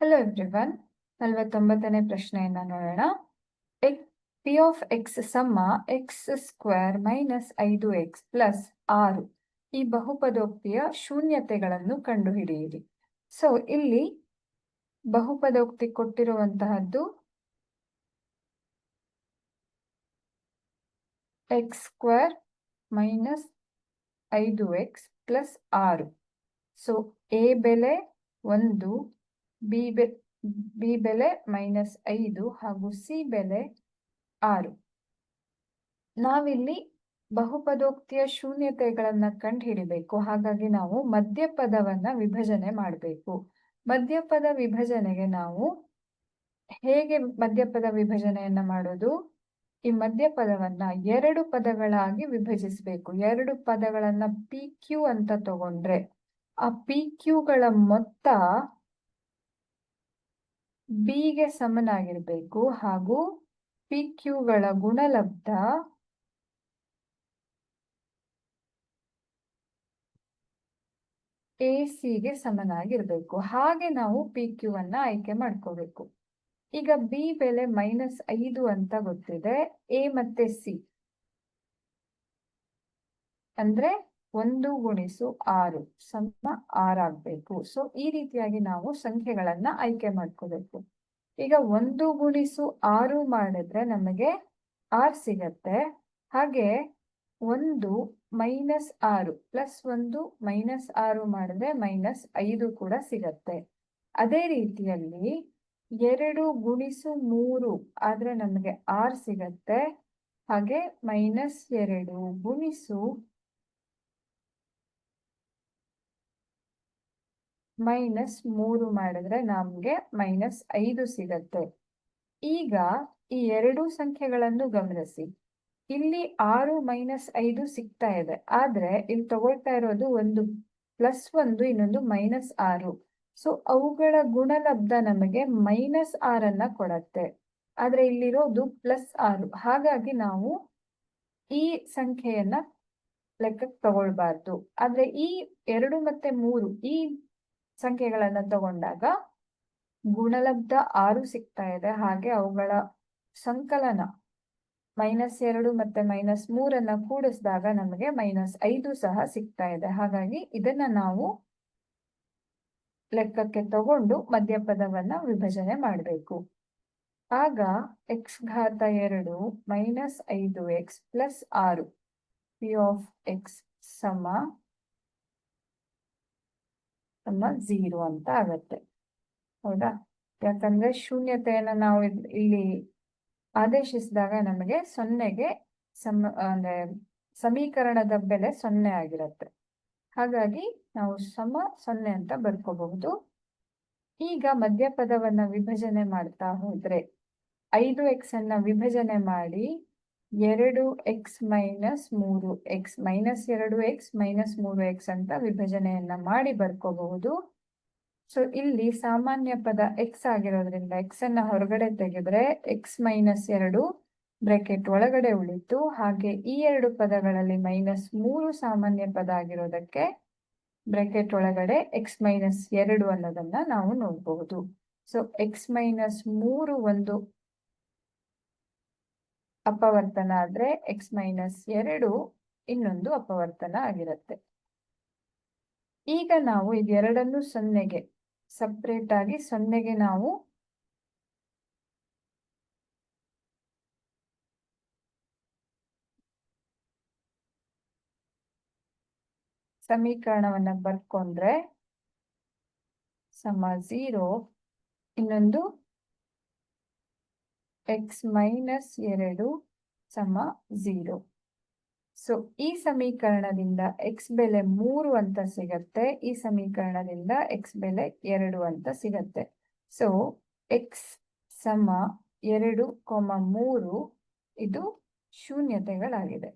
Hello everyone ನಲವತ್ತೊಂಬತ್ತನೇ ಪ್ರಶ್ನೆಯನ್ನ ನೋಡೋಣ. ಎಕ್ ಪಿ ಆಫ್ ಎಕ್ಸ್ ಸಮ ಎಕ್ಸ್ ಸ್ಕ್ವೇರ್ ಮೈನಸ್ ಐದು ಎಕ್ಸ್ ಪ್ಲಸ್ ಆರು. ಈ ಬಹುಪದೋಕ್ತಿಯ ಶೂನ್ಯತೆಗಳನ್ನು ಕಂಡುಹಿಡಿಯಿರಿ. ಸೊ ಇಲ್ಲಿ ಬಹುಪದೋಕ್ತಿ ಕೊಟ್ಟಿರುವಂತಹದ್ದು ಎಕ್ಸ್ ಸ್ಕ್ವೇರ್ ಮೈನಸ್ ಐದು ಎಕ್ಸ್ ಪ್ಲಸ್ ಆರು. ಸೊ ಎ ಬೆಲೆ ಒಂದು ಬಿ ಬೆ ಬಿ ಬೆಲೆ ಮೈನಸ್ ಐದು ಹಾಗೂ ಸಿ ಬೆಲೆ ಆರು. ನಾವಿಲ್ಲಿ ಬಹುಪದೋಕ್ತಿಯ ಶೂನ್ಯತೆಗಳನ್ನ ಕಂಡುಹಿಡಿಬೇಕು. ಹಾಗಾಗಿ ನಾವು ಮಧ್ಯಪದವನ್ನ ವಿಭಜನೆ ಮಾಡಬೇಕು. ಮಧ್ಯಪದ ವಿಭಜನೆಗೆ ನಾವು ಹೇಗೆ ಮಧ್ಯಪದ ವಿಭಜನೆಯನ್ನ ಮಾಡೋದು? ಈ ಮಧ್ಯಪದವನ್ನ ಎರಡು ಪದಗಳಾಗಿ ವಿಭಜಿಸಬೇಕು. ಎರಡು ಪದಗಳನ್ನ ಪಿ ಕ್ಯೂ ಅಂತ ತಗೊಂಡ್ರೆ, ಆ ಪಿ ಕ್ಯೂಗಳ ಮೊತ್ತ ಬಿಗೆ ಸಮನಾಗಿರಬೇಕು ಹಾಗೂ ಪಿ ಕ್ಯೂಗಳ ಗುಣಲಬ್ಧ ಎ ಸಿಗೆ ಸಮನಾಗಿರಬೇಕು. ಹಾಗೆ ನಾವು ಪಿ ಕ್ಯೂ ಅನ್ನ ಆಯ್ಕೆ ಮಾಡ್ಕೋಬೇಕು. ಈಗ ಬಿ ಬೆಲೆ ಮೈನಸ್ ಐದು ಅಂತ ಗೊತ್ತಿದೆ. ಎ ಮತ್ತೆ ಸಿ ಅಂದ್ರೆ ಒಂದು ಗುಣಿಸು ಆರು ಸಮ ಆರಾಗ್ಬೇಕು ಸೊ ಈ ರೀತಿಯಾಗಿ ನಾವು ಸಂಖ್ಯೆಗಳನ್ನ ಆಯ್ಕೆ ಮಾಡ್ಕೋಬೇಕು. ಈಗ ಒಂದು ಗುಣಿಸು ಆರು ಮಾಡಿದ್ರೆ ನಮಗೆ ಆರ್ ಸಿಗತ್ತೆ. ಹಾಗೆ ಒಂದು ಮೈನಸ್ ಆರು ಪ್ಲಸ್ ಒಂದು ಮೈನಸ್ ಆರು ಮಾಡಿದ್ರೆ ಮೈನಸ್ ಐದು ಕೂಡ ಸಿಗತ್ತೆ. ಅದೇ ರೀತಿಯಲ್ಲಿ ಎರಡು ಗುಣಿಸು ಮೂರು ಆದ್ರೆ ನಮಗೆ ಆರ್ ಸಿಗತ್ತೆ. ಹಾಗೆ ಮೈನಸ್ ಎರಡು ಗುಣಿಸು ಮೈನಸ್ ಮೂರು ಮಾಡಿದ್ರೆ ನಮಗೆ ಮೈನಸ್ ಐದು ಸಿಗತ್ತೆ. ಈಗ ಈ ಎರಡು ಸಂಖ್ಯೆಗಳನ್ನು ಗಮನಿಸಿ. ಇಲ್ಲಿ ಆರು ಮೈನಸ್ ಐದು ಸಿಗ್ತಾ ಇದೆ. ಆದ್ರೆ ಇಲ್ಲಿ ತಗೊಳ್ತಾ ಇರೋದು ಒಂದು ಪ್ಲಸ್ ಒಂದು, ಇನ್ನೊಂದು ಮೈನಸ್ ಆರು. ಸೊ ಅವುಗಳ ಗುಣಲಬ್ಧ ನಮಗೆ ಮೈನಸ್ ಆರನ್ನ ಕೊಡತ್ತೆ. ಆದ್ರೆ ಇಲ್ಲಿರೋದು ಪ್ಲಸ್ ಆರು. ಹಾಗಾಗಿ ನಾವು ಈ ಸಂಖ್ಯೆಯನ್ನ ಲೆಕ್ಕಕ್ಕೆ ತಗೊಳ್ಬಾರ್ದು. ಆದ್ರೆ ಈ ಎರಡು ಮತ್ತೆ ಮೂರು, ಈ ಸಂಖ್ಯೆಗಳನ್ನ ತಗೊಂಡಾಗ ಗುಣಲಬ್ಧ ಆರು ಸಿಗ್ತಾ ಇದೆ. ಹಾಗೆ ಅವುಗಳ ಸಂಕಲನ ಮೈನಸ್ ಎರಡು ಮತ್ತೆ ಮೈನಸ್ ಮೂರನ್ನ ಕೂಡಿಸಿದಾಗ ನಮಗೆ ಮೈನಸ್ ಐದು ಸಹ ಸಿಗ್ತಾ ಇದೆ. ಹಾಗಾಗಿ ಇದನ್ನ ನಾವು ಲೆಕ್ಕಕ್ಕೆ ತಗೊಂಡು ಮಧ್ಯಪದವನ್ನ ವಿಭಜನೆ ಮಾಡಬೇಕು. ಆಗ ಎಕ್ಸ್ ಘಾತ ಎರಡು ಮೈನಸ್ ಐದು ಎಕ್ಸ್ ಪ್ಲಸ್ ಆರು ಪಿ ಆಫ್ ಎಕ್ಸ್ ಸಮ ಸಮ ಝೀರೋ ಅಂತ ಆಗತ್ತೆ. ಹೌದಾ? ಯಾಕಂದ್ರೆ ಶೂನ್ಯತೆಯನ್ನ ನಾವು ಇಲ್ಲಿ ಆದೇಶಿಸಿದಾಗ ನಮಗೆ ಸೊನ್ನೆಗೆ ಸಮ, ಅಂದ್ರೆ ಸಮೀಕರಣದ ಬೆಲೆ ಸೊನ್ನೆ ಆಗಿರುತ್ತೆ. ಹಾಗಾಗಿ ನಾವು ಸಮ ಸೊನ್ನೆ ಅಂತ ಬರ್ಕೋಬಹುದು. ಈಗ ಮಧ್ಯಪದವನ್ನ ವಿಭಜನೆ ಮಾಡ್ತಾ ಹೋದ್ರೆ ಐದು ಎಕ್ಸ್ ಅನ್ನ ವಿಭಜನೆ ಮಾಡಿ ಎರಡು ಎಕ್ಸ್ ಮೈನಸ್ ಮೂರು ಎಕ್ಸ್ ಮೈನಸ್ ಎರಡು ಎಕ್ಸ್ ಮೈನಸ್ ಮೂರು ಎಕ್ಸ್ ಅಂತ ವಿಭಜನೆಯನ್ನ ಮಾಡಿ ಬರ್ಕೋಬಹುದು. ಸೊ ಇಲ್ಲಿ ಸಾಮಾನ್ಯ ಪದ ಎಕ್ಸ್ ಆಗಿರೋದ್ರಿಂದ ಎಕ್ಸ್ ಅನ್ನ ಹೊರಗಡೆ ತೆಗೆದ್ರೆ ಎಕ್ಸ್ ಮೈನಸ್ ಎರಡು ಬ್ರೆಕೆಟ್ ಒಳಗಡೆ ಉಳಿತು. ಹಾಗೆ ಈ ಎರಡು ಪದಗಳಲ್ಲಿ ಮೈನಸ್ ಮೂರು ಸಾಮಾನ್ಯ ಪದ ಆಗಿರೋದಕ್ಕೆ ಬ್ರೆಕೆಟ್ ಒಳಗಡೆ ಎಕ್ಸ್ ಮೈನಸ್ ಎರಡು ಅನ್ನೋದನ್ನ ನಾವು ನೋಡಬಹುದು. ಸೊ ಎಕ್ಸ್ ಮೈನಸ್ ಮೂರು ಒಂದು ಅಪವರ್ತನ ಆದ್ರೆ ಎಕ್ಸ್ ಮೈನಸ್ ಎರಡು ಇನ್ನೊಂದು ಅಪವರ್ತನ ಆಗಿರುತ್ತೆ. ಈಗ ನಾವು ಇದೆರಡನ್ನು ಸೊನ್ನೆಗೆ ಸಪ್ರೇಟ್ ಆಗಿ ಸೊನ್ನೆಗೆ ನಾವು ಸಮೀಕರಣವನ್ನ ಬರ್ಕೊಂಡ್ರೆ ಸಮ ಝೀರೋ ಇನ್ನೊಂದು ಎಕ್ಸ್ ಮೈನಸ್ ಎರಡು ಸಮ ಝೀರೋ ಸೊ ಈ ಸಮೀಕರಣದಿಂದ ಎಕ್ಸ್ ಬೆಲೆ ಮೂರು ಅಂತ ಸಿಗತ್ತೆ, ಈ ಸಮೀಕರಣದಿಂದ ಎಕ್ಸ್ ಬೆಲೆ ಎರಡು ಅಂತ ಸಿಗತ್ತೆ. ಸೊ ಎಕ್ಸ್ ಸಮ ಎರಡು, ಕೊಮ ಮೂರು, ಇದು ಶೂನ್ಯತೆಗಳಾಗಿದೆ.